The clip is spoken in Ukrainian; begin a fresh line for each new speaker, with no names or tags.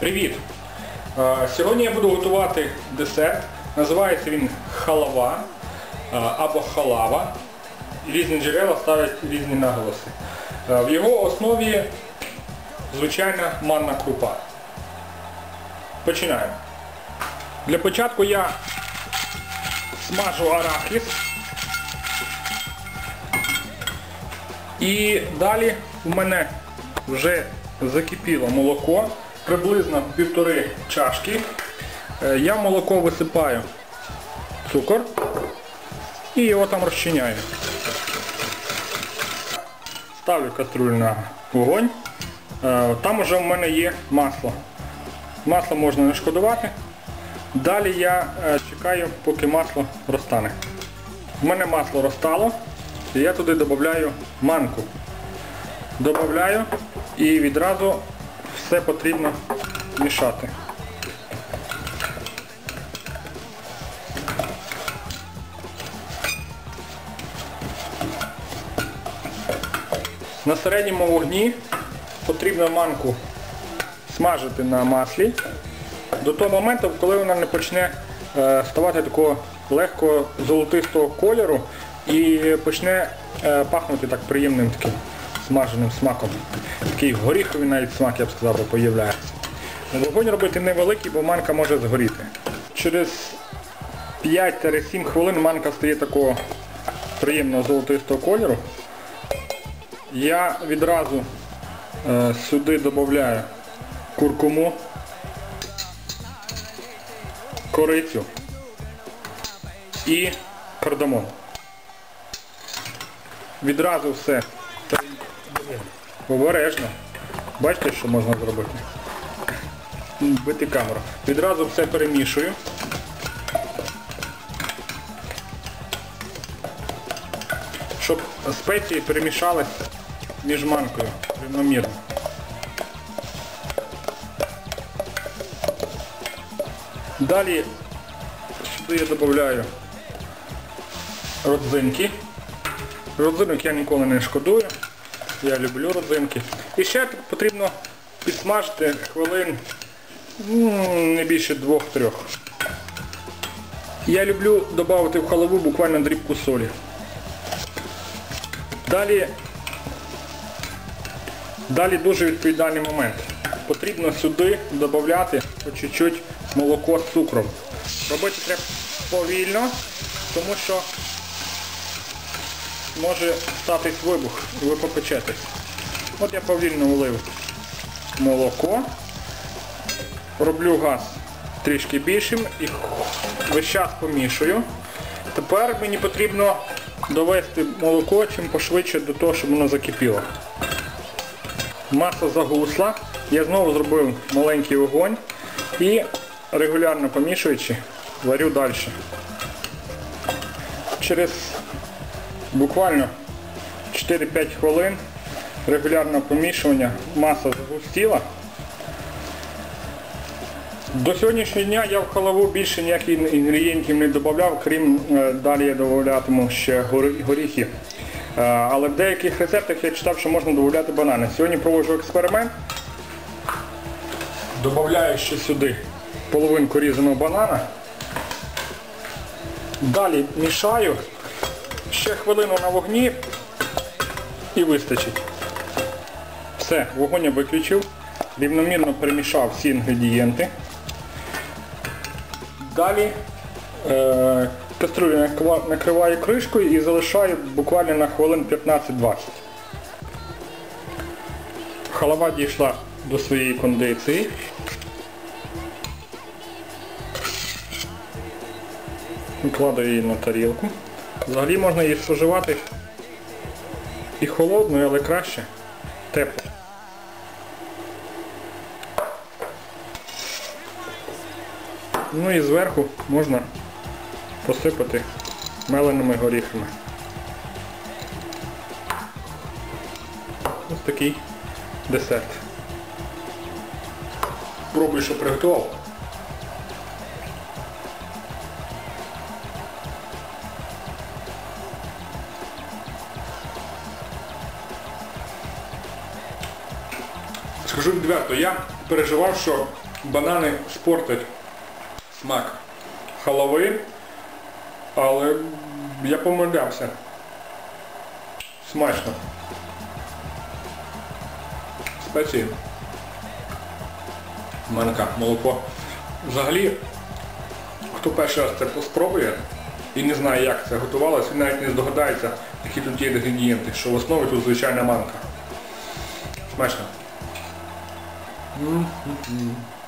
Привіт! Е, Сьогодні я буду готувати десерт. Називається він халава е, або халава. Різні джерела ставлять різні наголоси. Е, В його основі звичайна манна крупа. Починаємо. Для початку я смажу арахіс. І далі у мене вже закипіло молоко, приблизно півтори чашки. Е, Я молоко висипаю цукор і його там розчиняю. Ставлю каструлю на вогонь. Е, Там вже в мене є масло. Масло можна не шкодувати. Далі я е, чекаю, поки масло розтане. У мене масло розтало, і я туди додаю манку. Додаю і відразу все потрібно мішати. На середньому вогні потрібно манку смажити на маслі до того моменту, коли вона не почне е, ставати такого легко золотистого кольору і почне е, пахнути так приємним таким смаженим смаком. Такий горіховий навіть смак, я б сказав, появляється. Вогонь робити невеликий, бо манка може згоріти. Через 5-7 хвилин манка стає такого приємного золотистого кольору. Я відразу е, сюди додаю куркуму, корицю і кардамон. Відразу все обережно. Бачите, що можна зробити? Бити камеру. Відразу все перемішую. Щоб спеції перемішались між манкою рівномірно. Далі сюди я додаю родзинки. Родзинок я ніколи не шкодую. Я люблю родзинки. І ще потрібно підсмажити хвилин не більше двох-трьох. Я люблю додати в халаву буквально дрібку солі. Далі, далі дуже відповідальний момент. Потрібно сюди додати по чуть-чуть молоко з цукром. Робити треба повільно, тому що може статись вибух і ви попечетесь. От я повільно влив молоко, роблю газ трішки більшим і весь час помішую. Тепер мені потрібно довести молоко чим пошвидше до того, щоб воно закипіло. Маса загусла. Я знову зробив маленький вогонь і регулярно помішуючи, варю далі. Через буквально 4-5 хвилин регулярного помішування маса загустіла. До сьогоднішнього дня я в халаву більше ніяких інгредієнтів не додавав, крім е, далі я додатиму ще горіхи. Е, Але в деяких рецептах я читав, що можна додати банани. Сьогодні проводжу експеримент. Добавляю ще сюди половинку різаного банана. Далі мішаю. Ще хвилину на вогні і вистачить. Все, вогонь я виключив. Рівномірно перемішав всі інгредієнти. Далі е, каструлю наква- накриваю кришкою і залишаю буквально на хвилин 15-20. Халава дійшла до своєї кондиції. Викладаю її на тарілку. Взагалі можна її споживати і холодною, але краще тепло. Ну і зверху можна посипати меленими горіхами. Ось такий десерт. Пробуй, що приготував. Скажу відверто, я переживав, що банани спортять смак халави, але я помилявся. Смачно. Спеції. Манка, молоко. Взагалі, хто перший раз це спробує і не знає, як це готувалося, він навіть не здогадається, які тут є інгредієнти, що в основі тут звичайна манка. Смачно. Mm-hmm.